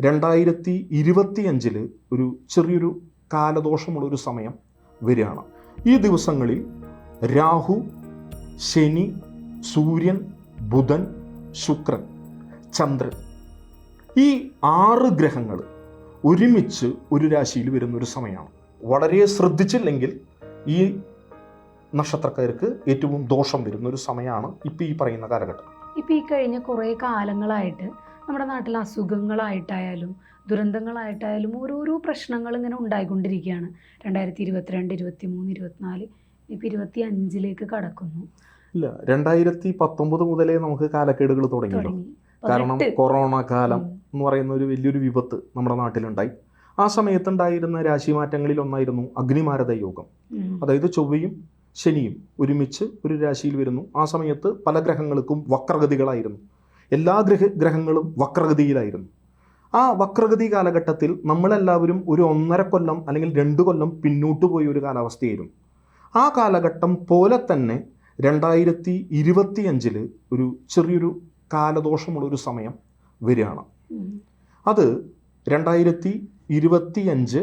രണ്ടായിരത്തി ഇരുപത്തിയഞ്ചിൽ ഒരു ചെറിയൊരു കാലദോഷമുള്ളൊരു സമയം വരികയാണ്. ഈ ദിവസങ്ങളിൽ രാഹു ശനി സൂര്യൻ ബുധൻ ശുക്രൻ ചന്ദ്രൻ ഈ ആറ് ഗ്രഹങ്ങൾ ഒരുമിച്ച് ഒരു രാശിയിൽ വരുന്ന ഒരു സമയമാണ്. വളരെ ശ്രദ്ധിച്ചില്ലെങ്കിൽ ഈ നക്ഷത്രക്കാർക്ക് ഏറ്റവും ദോഷം വരുന്ന ഒരു സമയമാണ് ഇപ്പം ഈ പറയുന്ന കാലഘട്ടം. ഇപ്പം ഈ കഴിഞ്ഞ കുറേ കാലങ്ങളായിട്ട് നമ്മുടെ നാട്ടിൽ അസുഖങ്ങളായിട്ടായാലും ദുരന്തങ്ങളായിട്ടായാലും ഓരോരോ പ്രശ്നങ്ങൾ ഇങ്ങനെ ഉണ്ടായിക്കൊണ്ടിരിക്കുകയാണ്. രണ്ടായിരത്തി ഇരുപത്തിരണ്ട് ഇരുപത്തി മൂന്ന് ഇരുപത്തിനാല് ഇപ്പം ഇരുപത്തി അഞ്ചിലേക്ക് കടക്കുന്നു. ഇല്ല രണ്ടായിരത്തി പത്തൊമ്പത് മുതലേ നമുക്ക് കാലക്കേടുകൾ തുടങ്ങിയല്ലോ. തുടങ്ങി. കാരണം. കൊറോണ കാലം എന്ന് പറയുന്ന ഒരു വലിയൊരു വിപത്ത് നമ്മുടെ നാട്ടിലുണ്ടായി. ആ സമയത്തുണ്ടായിരുന്ന രാശിമാറ്റങ്ങളിൽ ഒന്നായിരുന്നു അഗ്നിമാരത യോഗം. അതായത് ചൊവ്വയും ശനിയും ഒരുമിച്ച് ഒരു രാശിയിൽ വരുന്നു. ആ സമയത്ത് പല ഗ്രഹങ്ങൾക്കും വക്രഗതികളായിരുന്നു. എല്ലാ ഗ്രഹ ഗ്രഹങ്ങളും വക്രഗതിയിലായിരുന്നു. ആ വക്രഗതി കാലഘട്ടത്തിൽ നമ്മളെല്ലാവരും ഒരു ഒന്നര കൊല്ലം അല്ലെങ്കിൽ രണ്ട് കൊല്ലം പിന്നോട്ട് പോയ ഒരു കാലാവസ്ഥയായിരുന്നു. ആ കാലഘട്ടം പോലെ തന്നെ രണ്ടായിരത്തി ഇരുപത്തിയഞ്ചിൽ ഒരു ചെറിയൊരു കാലദോഷമുള്ളൊരു സമയം വരികയാണ്. അത് രണ്ടായിരത്തി ഇരുപത്തിയഞ്ച്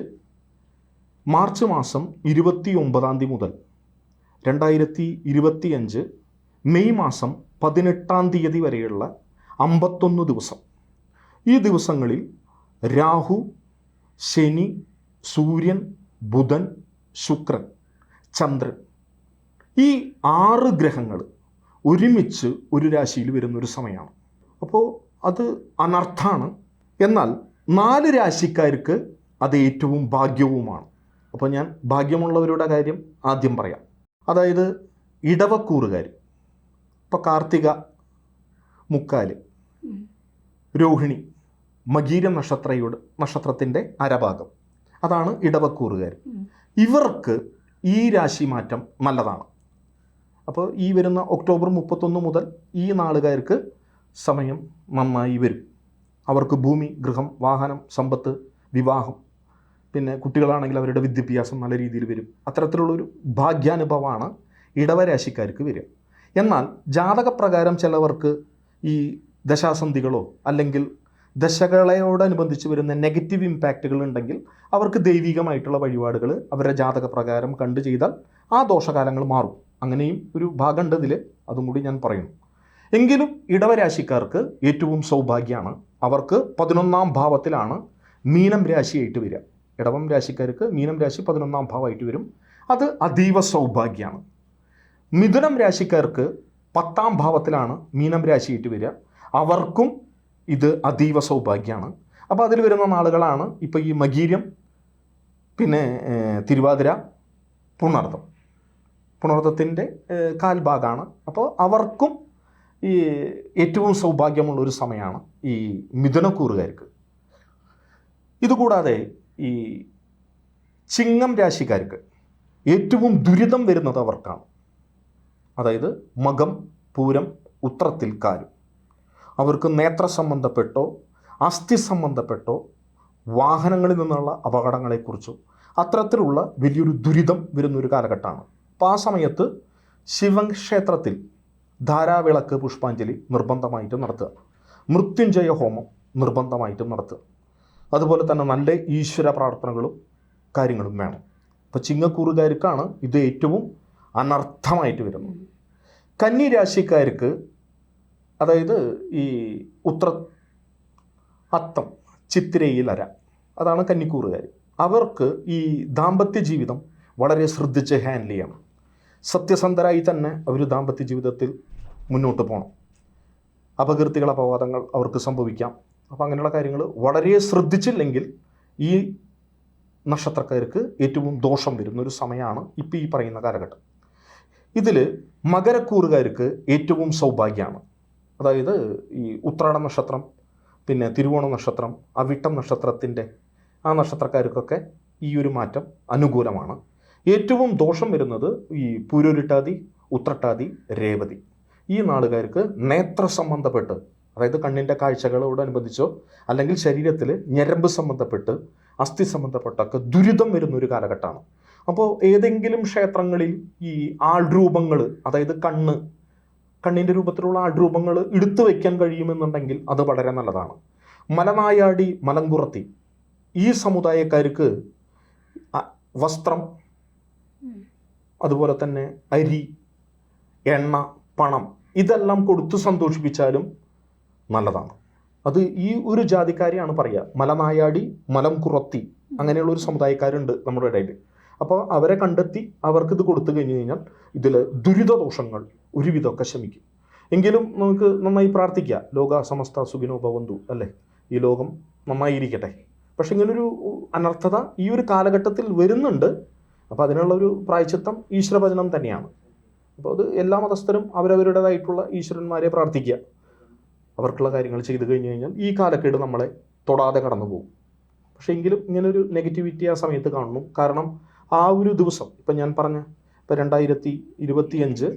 മാർച്ച് മാസം ഇരുപത്തി ഒമ്പതാം തീയതി മുതൽ രണ്ടായിരത്തി ഇരുപത്തിയഞ്ച് മെയ് മാസം പതിനെട്ടാം തീയതി വരെയുള്ള അമ്പത്തൊന്ന് ദിവസം. ഈ ദിവസങ്ങളിൽ രാഹു ശനി സൂര്യൻ ബുധൻ ശുക്രൻ ചന്ദ്രൻ ഈ ആറ് ഗ്രഹങ്ങൾ ഒരുമിച്ച് ഒരു രാശിയിൽ വരുന്ന ഒരു സമയമാണ്. അപ്പോൾ അത് അനർത്ഥാണ് എന്നാൽ നാല് രാശിക്കാർക്ക് അത് ഏറ്റവും ഭാഗ്യവുമാണ്. അപ്പോൾ ഞാൻ ഭാഗ്യമുള്ളവരുടെ കാര്യം ആദ്യം പറയാം. അതായത് ഇടവക്കൂറുകാർ ഇപ്പോൾ കാർത്തിക മുക്കാൽ ഉം. രോഹിണി മകീര നക്ഷത്രയുടെ നക്ഷത്രത്തിന്റെ അരഭാഗം. അതാണ് ഇടവക്കൂറുകാർ. ഇവർക്ക് ഈ രാശി മാറ്റം നല്ലതാണ്. അപ്പോൾ ഈ വരുന്ന ഒക്ടോബർ മുപ്പത്തൊന്ന് മുതൽ ഈ നാളുകാർക്ക് സമയം നന്നായി വരും. അവർക്ക് ഭൂമി ഗൃഹം വാഹനം സമ്പത്ത് വിവാഹം പിന്നെ കുട്ടികളാണെങ്കിൽ അവരുടെ വിദ്യാഭ്യാസം നല്ല രീതിയിൽ വരും. അത്തരത്തിലുള്ളൊരു ഭാഗ്യാനുഭവമാണ് ഇടവരാശിക്കാർക്ക് വരിക. എന്നാൽ ജാതകപ്രകാരം ചിലവർക്ക് ഈ ദശാസന്ധികളോ അല്ലെങ്കിൽ ദശകളയോടനുബന്ധിച്ച് വരുന്ന നെഗറ്റീവ് ഇമ്പാക്റ്റുകൾ ഉണ്ടെങ്കിൽ അവർക്ക് ദൈവികമായിട്ടുള്ള വഴിപാടുകൾ അവരുടെ ജാതക പ്രകാരം കണ്ടു ചെയ്താൽ ആ ദോഷകാലങ്ങൾ മാറും. അങ്ങനെയും ഒരു ഭാഗമുണ്ടതിൽ അതും കൂടി ഞാൻ പറയുന്നു. എങ്കിലും ഇടവരാശിക്കാർക്ക് ഏറ്റവും സൗഭാഗ്യമാണ്. അവർക്ക് പതിനൊന്നാം ഭാവത്തിലാണ് മീനം രാശിയായിട്ട് വരിക. ഇടവം രാശിക്കാർക്ക് മീനം രാശി പതിനൊന്നാം ഭാവമായിട്ട് വരും. അത് അതീവ സൗഭാഗ്യമാണ്. മിഥുനം രാശിക്കാർക്ക് പത്താം ഭാവത്തിലാണ് മീനം രാശിയായിട്ട് വരിക. അവർക്കും ഇത് അതീവ സൗഭാഗ്യമാണ്. അപ്പോൾ അതിൽ വരുന്ന നാളുകളാണ് ഇപ്പോൾ ഈ മകീര്യം പിന്നെ തിരുവാതിര പുണർദം പുണർദത്തിന്റെ കാൽഭാഗമാണ് അപ്പോൾ അവർക്കും ഈ ഏറ്റവും സൗഭാഗ്യമുള്ള ഒരു സമയമാണ് ഈ മിഥുനക്കൂറുകാർക്ക്. ഇതുകൂടാതെ ഈ ചിങ്ങം രാശിക്കാർക്ക് ഏറ്റവും ദുരിതം വരുന്നത് അവർക്കാണ്. അതായത് മകം പൂരം ഉത്രത്തിൽ കാരും അവർക്ക് നേത്ര സംബന്ധപ്പെട്ടോ അസ്ഥി സംബന്ധപ്പെട്ടോ വാഹനങ്ങളിൽ നിന്നുള്ള അപകടങ്ങളെക്കുറിച്ചോ അത്തരത്തിലുള്ള വലിയൊരു ദുരിതം വരുന്നൊരു കാലഘട്ടമാണ്. അപ്പോൾ ആ സമയത്ത് ശിവക്ഷേത്രത്തിൽ ധാരാവിളക്ക് പുഷ്പാഞ്ജലി നിർബന്ധമായിട്ട് നടത്തുക. മൃത്യുഞ്ജയ ഹോമം നിർബന്ധമായിട്ടും നടത്തുക. അതുപോലെ തന്നെ നല്ല ഈശ്വര പ്രാർത്ഥനകളും കാര്യങ്ങളും വേണം. അപ്പോൾ ചിങ്ങക്കൂറുകാർക്കാണ് ഇത് ഏറ്റവും അനർത്ഥമായിട്ട് വരുന്നത്. കന്നി രാശിക്കാർക്ക് അതായത് ഈ ഉത്ര അത്തം ചിത്തിരയിൽ അര അതാണ് കന്നിക്കൂറുകാർ. അവർക്ക് ഈ ദാമ്പത്യ ജീവിതം വളരെ ശ്രദ്ധിച്ച് ഹാൻഡിൽ ചെയ്യണം. സത്യസന്ധരായി തന്നെ അവർ ദാമ്പത്യ ജീവിതത്തിൽ മുന്നോട്ട് പോകണം അപകീർത്തികൾ അപവാദങ്ങൾ അവർക്ക് സംഭവിക്കാം. അപ്പോൾ അങ്ങനെയുള്ള കാര്യങ്ങൾ വളരെ ശ്രദ്ധിച്ചില്ലെങ്കിൽ ഈ നക്ഷത്രക്കാർക്ക് ഏറ്റവും ദോഷം വരുന്ന ഒരു സമയമാണ് ഇപ്പോൾ ഈ പറയുന്ന കാലഘട്ടം. ഇതിൽ മകരക്കൂറുകാർക്ക് ഏറ്റവും സൗഭാഗ്യമാണ്. അതായത് ഈ ഉത്രാട നക്ഷത്രം പിന്നെ തിരുവോണ നക്ഷത്രം അവിട്ടം നക്ഷത്രത്തിന്റെ ആ നക്ഷത്രക്കാർക്കൊക്കെ ഈ ഒരു മാറ്റം അനുകൂലമാണ്. ഏറ്റവും ദോഷം വരുന്നത് ഈ പൂരൊരുട്ടാതി ഉത്രട്ടാതി രേവതി. ഈ നാളുകാർക്ക് നേത്ര സംബന്ധപ്പെട്ട് അതായത് കണ്ണിന്റെ കാഴ്ചകളോടനുബന്ധിച്ചോ അല്ലെങ്കിൽ ശരീരത്തിൽ ഞരമ്പ് സംബന്ധപ്പെട്ട് അസ്ഥി സംബന്ധപ്പെട്ടൊക്കെ ദുരിതം വരുന്ന ഒരു കാലഘട്ടമാണ്. അപ്പോൾ ഏതെങ്കിലും ക്ഷേത്രങ്ങളിൽ ഈ ആൾ രൂപങ്ങൾ അതായത് കണ്ണ് കണ്ണിന്റെ രൂപത്തിലുള്ള ആൾരൂപങ്ങൾ എടുത്തു വയ്ക്കാൻ കഴിയുമെന്നുണ്ടെങ്കിൽ അത് വളരെ നല്ലതാണ്. മലനായാടി മലങ്കുറത്തി ഈ സമുദായക്കാർക്ക് വസ്ത്രം അതുപോലെ തന്നെ അരി എണ്ണ പണം ഇതെല്ലാം കൊടുത്തു സന്തോഷിപ്പിച്ചാലും നല്ലതാണ്. അത് ഈ ഒരു ജാതിക്കാരെയാണ് പറയുക. മലനായാടി മലം കുറത്തി അങ്ങനെയുള്ള ഒരു സമുദായക്കാരുണ്ട് നമ്മുടെ ഇടയിൽ. അപ്പോൾ അവരെ കണ്ടെത്തി അവർക്ക് ഇത് കൊടുത്തു കഴിഞ്ഞു കഴിഞ്ഞാൽ ഇതിൽ ദുരിതദോഷങ്ങൾ ഒരുവിധമൊക്കെ ശമിക്കും. എങ്കിലും നമുക്ക് നന്നായി പ്രാർത്ഥിക്കുക ലോക സമസ്ത സുഖിനോ ഭവന്തു അല്ലേ? ഈ ലോകം നന്നായിരിക്കട്ടെ. പക്ഷെ ഇങ്ങനൊരു അനർത്ഥത ഈ ഒരു കാലഘട്ടത്തിൽ വരുന്നുണ്ട്. അപ്പോൾ അതിനുള്ള ഒരു പ്രായച്ചിത്തം ഈശ്വരഭജനം തന്നെയാണ്. അപ്പോൾ അത് എല്ലാ മതസ്ഥരും അവരവരുടേതായിട്ടുള്ള ഈശ്വരന്മാരെ പ്രാർത്ഥിക്കുക അവർക്കുള്ള കാര്യങ്ങൾ ചെയ്തു കഴിഞ്ഞു കഴിഞ്ഞാൽ ഈ കാലക്കേട് നമ്മളെ തൊടാതെ കടന്നു പോകും പക്ഷേ എങ്കിലും ഇങ്ങനൊരു നെഗറ്റിവിറ്റി ആ സമയത്ത് കാണുന്നു. കാരണം ആ ഒരു ദിവസം ഇപ്പം ഞാൻ പറഞ്ഞ ഇപ്പം രണ്ടായിരത്തി ഇരുപത്തിയഞ്ച്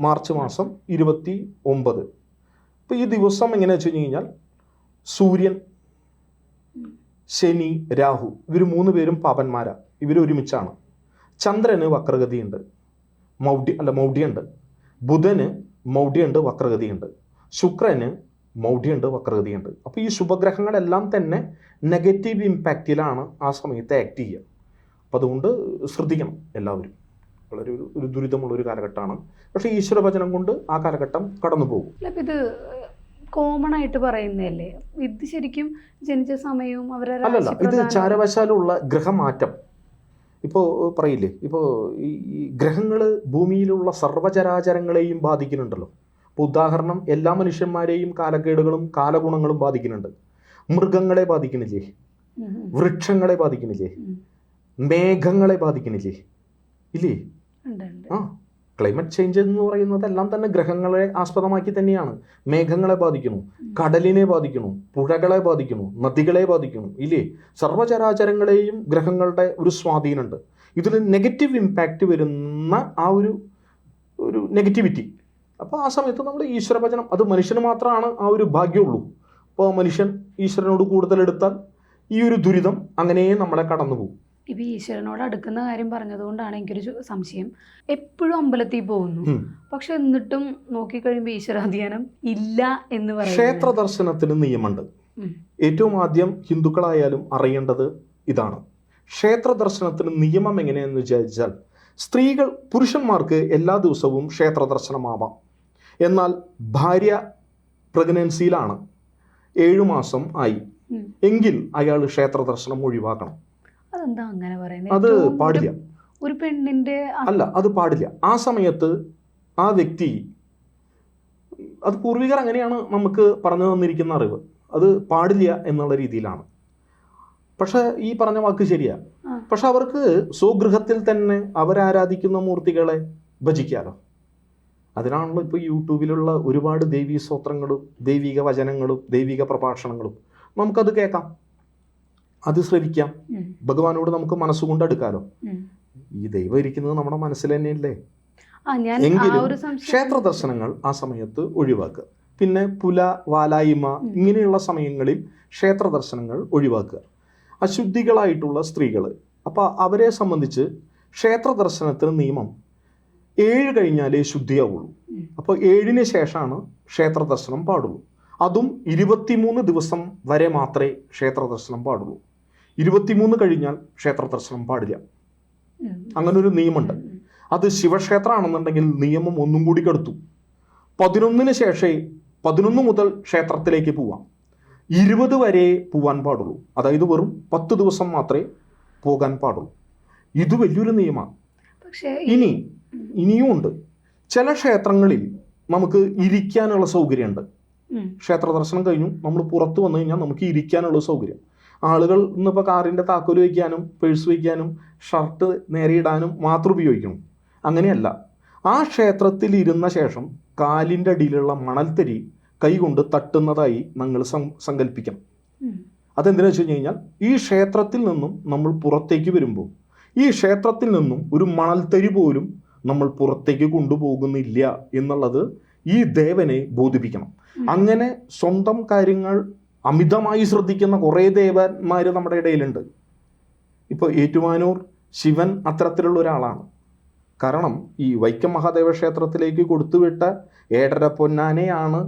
മാർച്ച് മാസം ഇരുപത്തി ഒമ്പത് ഇപ്പം ഈ ദിവസം എങ്ങനെയാ വെച്ച് കഴിഞ്ഞ് കഴിഞ്ഞാൽ സൂര്യൻ ശനി രാഹു ഇവർ മൂന്ന് പേരും പാപന്മാരാ. ഇവർ ഒരുമിച്ചാണ്. ചന്ദ്രന് വക്രഗതിയുണ്ട്. മൗഢ്യ അല്ല മൗഢ്യുണ്ട്. ബുധന് മൗഢ്യുണ്ട് വക്രഗതിയുണ്ട്. ശുക്രന് മൗഢ്യുണ്ട് വക്രഗതിയുണ്ട്. അപ്പോൾ ഈ ശുഭഗ്രഹങ്ങളെല്ലാം തന്നെ നെഗറ്റീവ് ഇമ്പാക്റ്റിലാണ് ആ സമയത്ത് ആക്ട് ചെയ്യുക. അപ്പോൾ അതുകൊണ്ട് ശ്രദ്ധിക്കണം എല്ലാവരും. വളരെ ഒരു ഒരു ദുരിതമുള്ള ഒരു കാലഘട്ടമാണ്. പക്ഷേ ഈശ്വരവചനം കൊണ്ട് ആ കാലഘട്ടം കടന്നു പോകും. ഇത് കോമൺ ആയിട്ട് പറയുന്നതല്ലേ? ഇത് ശരിക്കും ജനിച്ച സമയവും അവരെ അല്ലല്ല ഇത് ചാരവശാലുള്ള ഗ്രഹമാറ്റം. ഇപ്പോൾ പറയില്ലേ? ഇപ്പോൾ ഈ ഗ്രഹങ്ങൾ ഭൂമിയിലുള്ള സർവചരാചരങ്ങളെയും ബാധിക്കുന്നുണ്ടല്ലോ. ഇപ്പോൾ ഉദാഹരണം എല്ലാ മനുഷ്യന്മാരെയും കാലക്കേടുകളും കാലഗുണങ്ങളും ബാധിക്കുന്നുണ്ട്. മൃഗങ്ങളെ ബാധിക്കുന്നില്ലേ? വൃക്ഷങ്ങളെ ബാധിക്കുന്നില്ലേ. മേഘങ്ങളെ ബാധിക്കണില്ലേ? ഇല്ലേ. ആ ക്ലൈമറ്റ് ചേഞ്ച് എന്ന് പറയുന്നത് എല്ലാം തന്നെ ഗ്രഹങ്ങളെ ആസ്പദമാക്കി തന്നെയാണ്. മേഘങ്ങളെ ബാധിക്കുന്നു കടലിനെ ബാധിക്കുന്നു പുഴകളെ ബാധിക്കുന്നു നദികളെ ബാധിക്കുന്നു ഇല്ലേ? സർവചരാചരങ്ങളെയും ഗ്രഹങ്ങളുടെ ഒരു സ്വാധീനമുണ്ട്. ഇതിൽ നെഗറ്റീവ് ഇമ്പാക്റ്റ് വരുന്ന ആ ഒരു ഒരു നെഗറ്റിവിറ്റി അപ്പോൾ ആ സമയത്ത് നമ്മൾ ഈശ്വരവചനം അത് മനുഷ്യന് മാത്രമാണ് ആ ഒരു ഭാഗ്യമുള്ളൂ. അപ്പോൾ മനുഷ്യൻ ഈശ്വരനോട് കൂടുതൽ എടുത്താൽ ഈ ഒരു ദുരിതം അങ്ങനെ നമ്മളെ കടന്നു പോകും ഇപ്പൊ ഈശ്വരനോട് അടുക്കുന്ന കാര്യം പറഞ്ഞതുകൊണ്ടാണ് എനിക്കൊരു സംശയം. എപ്പോഴും അമ്പലത്തിൽ പോകുന്നു. പക്ഷെ എന്നിട്ടും നോക്കിക്കഴിയുമ്പോൾ ഈശ്വരാധ്യാനം ഇല്ല എന്ന് പറയുന്നത്. ക്ഷേത്ര ദർശനത്തിന് നിയമമുണ്ട്. ഏറ്റവും ആദ്യം ഹിന്ദുക്കളായാലും അറിയേണ്ടത് ഇതാണ്. ക്ഷേത്ര ദർശനത്തിന് നിയമം എങ്ങനെയെന്ന് വിചാരിച്ചാൽ സ്ത്രീകൾ പുരുഷന്മാർക്ക് എല്ലാ ദിവസവും ക്ഷേത്ര ദർശനമാവാം. എന്നാൽ ഭാര്യ പ്രഗ്നൻസിയിലാണ്. ഏഴു മാസം ആയി. എങ്കിൽ അയാൾ ക്ഷേത്ര ദർശനം ഒഴിവാക്കണം. അതെന്താ അങ്ങനെ പറയുന്നത് അത് പാടില്ല. ഒരു- പെണ്ണിന്റെ അല്ല അത് പാടില്ല. ആ സമയത്ത് ആ വ്യക്തി അത് പൂർവികർ അങ്ങനെയാണ് നമുക്ക് പറഞ്ഞു തന്നിരിക്കുന്ന അറിവ്. അത് പാടില്ല എന്നുള്ള രീതിയിലാണ്. പക്ഷെ ഈ പറഞ്ഞ വാക്ക് ശരിയാ. പക്ഷെ അവർക്ക് സ്വഗൃഹത്തിൽ തന്നെ അവരാരാധിക്കുന്ന മൂർത്തികളെ ഭജിക്കാലോ? അതിനാണല്ലോ ഇപ്പോൾ യൂട്യൂബിലുള്ള ഒരുപാട് ദൈവീ സ്തോത്രങ്ങളും ദൈവിക വചനങ്ങളും ദൈവിക പ്രഭാഷണങ്ങളും. നമുക്കത് കേൾക്കാം. അത് ശ്രവിക്കാം. ഭഗവാനോട് നമുക്ക് മനസ്സുകൊണ്ട് അടുക്കാലോ. ഈ ദൈവം ഇരിക്കുന്നത് നമ്മുടെ മനസ്സിൽ തന്നെയല്ലേ? എങ്കിലും ക്ഷേത്ര ദർശനങ്ങൾ ആ സമയത്ത് ഒഴിവാക്കുക. പിന്നെ പുല വാലായ്മ ഇങ്ങനെയുള്ള സമയങ്ങളിൽ ക്ഷേത്ര ദർശനങ്ങൾ ഒഴിവാക്കുക. അശുദ്ധികളായിട്ടുള്ള സ്ത്രീകൾ അപ്പോൾ അവരെ സംബന്ധിച്ച് ക്ഷേത്ര ദർശനത്തിന് നിയമം. ഏഴ് കഴിഞ്ഞാലേ ശുദ്ധിയാവുള്ളൂ. അപ്പോൾ ഏഴിന് ശേഷമാണ് ക്ഷേത്ര ദർശനം പാടുള്ളൂ. അതും ഇരുപത്തിമൂന്ന് ദിവസം വരെ മാത്രമേ ക്ഷേത്ര ദർശനം പാടുള്ളൂ. ഇരുപത്തിമൂന്ന് കഴിഞ്ഞാൽ ക്ഷേത്ര ദർശനം പാടില്ല. അങ്ങനൊരു നിയമമുണ്ട്. അത് ശിവക്ഷേത്രമാണെന്നുണ്ടെങ്കിൽ നിയമം ഒന്നും കൂടി കടുത്തു. പതിനൊന്നിന് ശേഷമേ പതിനൊന്ന് മുതൽ ക്ഷേത്രത്തിലേക്ക് പോവാം. ഇരുപത് വരെ പോവാൻ പാടുള്ളൂ. അതായത് വെറും പത്ത് ദിവസം മാത്രമേ പോകാൻ പാടുള്ളൂ. ഇത് വലിയൊരു നിയമമാണ്. ഇനി ഇനിയും ഉണ്ട്. ചില ക്ഷേത്രങ്ങളിൽ നമുക്ക് ഇരിക്കാനുള്ള സൗകര്യമുണ്ട്. ക്ഷേത്ര ദർശനം കഴിഞ്ഞു. നമ്മൾ പുറത്തു വന്നു കഴിഞ്ഞാൽ നമുക്ക് ഇരിക്കാനുള്ള സൗകര്യം. ആളുകൾ ഇന്നിപ്പോൾ കാറിന്റെ താക്കോൽ വയ്ക്കാനും പേഴ്സ് വയ്ക്കാനും ഷർട്ട് നേരെ ഇടാനും മാത്രം ഉപയോഗിക്കണം അങ്ങനെയല്ല. ആ ക്ഷേത്രത്തിൽ ഇരുന്ന ശേഷം കാലിന്റെ അടിയിലുള്ള മണൽത്തരി കൈകൊണ്ട് തട്ടുന്നതായി നമ്മൾ സം- സങ്കല്പിക്കണം അതെന്തിനാ വെച്ച് കഴിഞ്ഞ് കഴിഞ്ഞാൽ ഈ ക്ഷേത്രത്തിൽ നിന്നും നമ്മൾ പുറത്തേക്ക് വരുമ്പോൾ ഈ ക്ഷേത്രത്തിൽ നിന്നും ഒരു മണൽത്തരി പോലും നമ്മൾ പുറത്തേക്ക് കൊണ്ടുപോകുന്നില്ല എന്നുള്ളത് ഈ ദേവനെ ബോധിപ്പിക്കണം. അങ്ങനെ സ്വന്തം കാര്യങ്ങൾ അമിതമായി ശ്രദ്ധിക്കുന്ന കുറേ ദേവന്മാർ നമ്മുടെ ഇടയിലുണ്ട്. ഇപ്പോൾ ഏറ്റുമാനൂർ ശിവൻ അത്തരത്തിലുള്ള ഒരാളാണ്. കാരണം ഈ വൈക്കം മഹാദേവ ക്ഷേത്രത്തിലേക്ക് കൊടുത്തുവിട്ട ഏടര പൊന്നാനെയാണ്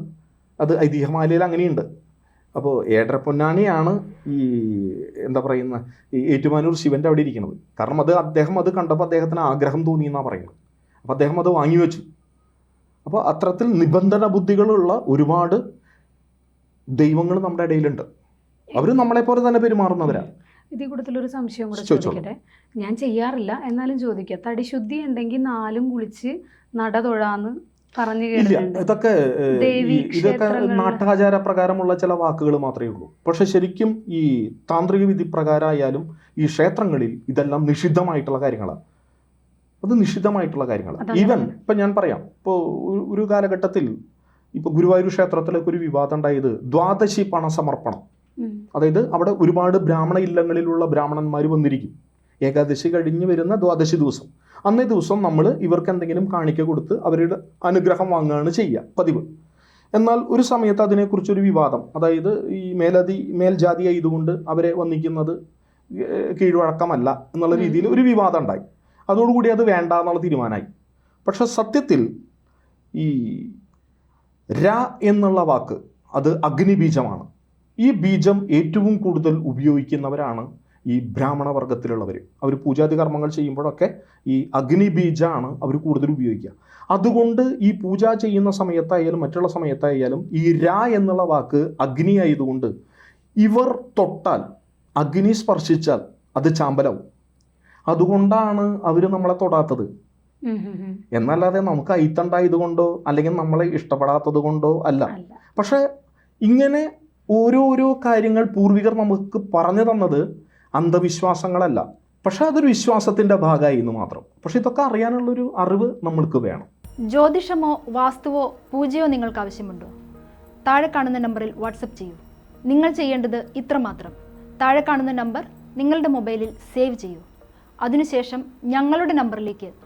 അത് ഐതിഹ്യമാലയിൽ അങ്ങനെയുണ്ട്. അപ്പോൾ ഏടര പൊന്നാനെയാണ് ഈ എന്താ പറയുന്ന ഈ ഏറ്റുമാനൂർ ശിവന്റെ അവിടെ ഇരിക്കുന്നത്. കാരണം അത് അദ്ദേഹം അത് കണ്ടപ്പോൾ അദ്ദേഹത്തിന് ആഗ്രഹം തോന്നി എന്നാണ് പറയുന്നത്. അപ്പോൾ അദ്ദേഹം അത് വാങ്ങിവെച്ചു അപ്പോൾ അത്തരത്തിൽ നിബന്ധന ബുദ്ധികളുള്ള ഒരുപാട് ദൈവങ്ങൾ നമ്മുടെ ഇടയിലുണ്ട്. അവർ നമ്മളെ പോലെ തന്നെ പെരുമാറുന്നവരാണ് ഇതിൽ കൂടുതലൊരു സംശയം കൂടെ. ചോദിക്കട്ടെ? ഞാൻ ചെയ്യാറില്ല എന്നാലും ചോദിക്കാം. തടിശുദ്ധി ഉണ്ടെങ്കിൽ നാലും കുളിച്ച് നട തൊഴാന്ന് പറഞ്ഞു കേട്ടിട്ടുണ്ട്. ഇതൊക്കെ ഇതൊക്കെ. നാട്ടാചാര പ്രകാരമുള്ള ചില വാക്കുകൾ മാത്രമേ ഉള്ളൂ. പക്ഷെ ശരിക്കും ഈ താന്ത്രിക വിധി പ്രകാരമായാലും ഈ ക്ഷേത്രങ്ങളിൽ ഇതെല്ലാം നിഷിദ്ധമായിട്ടുള്ള കാര്യങ്ങളാണ്. അത് നിഷിദ്ധമായിട്ടുള്ള കാര്യങ്ങളാണ്. ഈവൻ. ഇപ്പം ഞാൻ പറയാം. ഇപ്പോൾ ഒരു കാലഘട്ടത്തിൽ ഇപ്പോൾ ഗുരുവായൂർ ക്ഷേത്രത്തിലൊക്കെ ഒരു വിവാദം ഉണ്ടായത് ദ്വാദശി പണസമർപ്പണം. അതായത് അവിടെ ഒരുപാട് ബ്രാഹ്മണ ഇല്ലങ്ങളിലുള്ള ബ്രാഹ്മണന്മാർ വന്നിരിക്കും. ഏകാദശി കഴിഞ്ഞ് വരുന്ന ദ്വാദശി ദിവസം. അന്നേ ദിവസം നമ്മൾ ഇവർക്ക് എന്തെങ്കിലും കാണിക്ക കൊടുത്ത് അവരുടെ അനുഗ്രഹം വാങ്ങുകയാണ് ചെയ്യുക പതിവ്. എന്നാൽ ഒരു സമയത്ത് അതിനെക്കുറിച്ചൊരു വിവാദം. അതായത് ഈ മേലതി മേൽജാതി ആയതുകൊണ്ട് അവരെ വന്നിക്കുന്നത് കീഴ്വഴക്കമല്ല എന്നുള്ള രീതിയിൽ ഒരു വിവാദം ഉണ്ടായി. അതോടുകൂടി അത് വേണ്ട എന്നുള്ള തീരുമാനമായി. പക്ഷെ സത്യത്തിൽ ഈ ര എന്നുള്ള വാക്ക് അത് അഗ്നിബീജമാണ്. ഈ ബീജം ഏറ്റവും കൂടുതൽ ഉപയോഗിക്കുന്നവരാണ് ഈ ബ്രാഹ്മണ വർഗത്തിലുള്ളവർ അവർ പൂജാതി കർമ്മങ്ങൾ ചെയ്യുമ്പോഴൊക്കെ ഈ അഗ്നിബീജമാണ് അവർ കൂടുതൽ ഉപയോഗിക്കുക. അതുകൊണ്ട് ഈ പൂജ ചെയ്യുന്ന സമയത്തായാലും മറ്റുള്ള സമയത്തായാലും ഈ ര എന്നുള്ള വാക്ക് അഗ്നി ആയതുകൊണ്ട് ഇവർ തൊട്ടാൽ അഗ്നി സ്പർശിച്ചാൽ അത് ചാമ്പലാവും. അതുകൊണ്ടാണ് അവർ നമ്മളെ തൊടാത്തത്. എന്നല്ലാതെ നമുക്ക് അയിത്തണ്ടായത് കൊണ്ടോ അല്ലെങ്കിൽ നമ്മളെ ഇഷ്ടപ്പെടാത്തത് കൊണ്ടോ അല്ല. അല്ല. പക്ഷെ ഇങ്ങനെ ഓരോരോ കാര്യങ്ങൾ പൂർവികർ നമുക്ക് പറഞ്ഞു തന്നത് അന്ധവിശ്വാസങ്ങളല്ല. പക്ഷെ അതൊരു വിശ്വാസത്തിന്റെ ഭാഗമായി എന്ന് മാത്രം. പക്ഷെ ഇതൊക്കെ അറിയാനുള്ളൊരു അറിവ് നമ്മൾക്ക് വേണം. ജ്യോതിഷമോ വാസ്തുവോ പൂജയോ നിങ്ങൾക്ക് ആവശ്യമുണ്ടോ? താഴെ കാണുന്ന നമ്പറിൽ വാട്സപ്പ് ചെയ്യൂ. നിങ്ങൾ ചെയ്യേണ്ടത് ഇത്രമാത്രം താഴെ കാണുന്ന നമ്പർ നിങ്ങളുടെ മൊബൈലിൽ സേവ് ചെയ്യൂ. അതിനുശേഷം ഞങ്ങളുടെ നമ്പറിലേക്ക്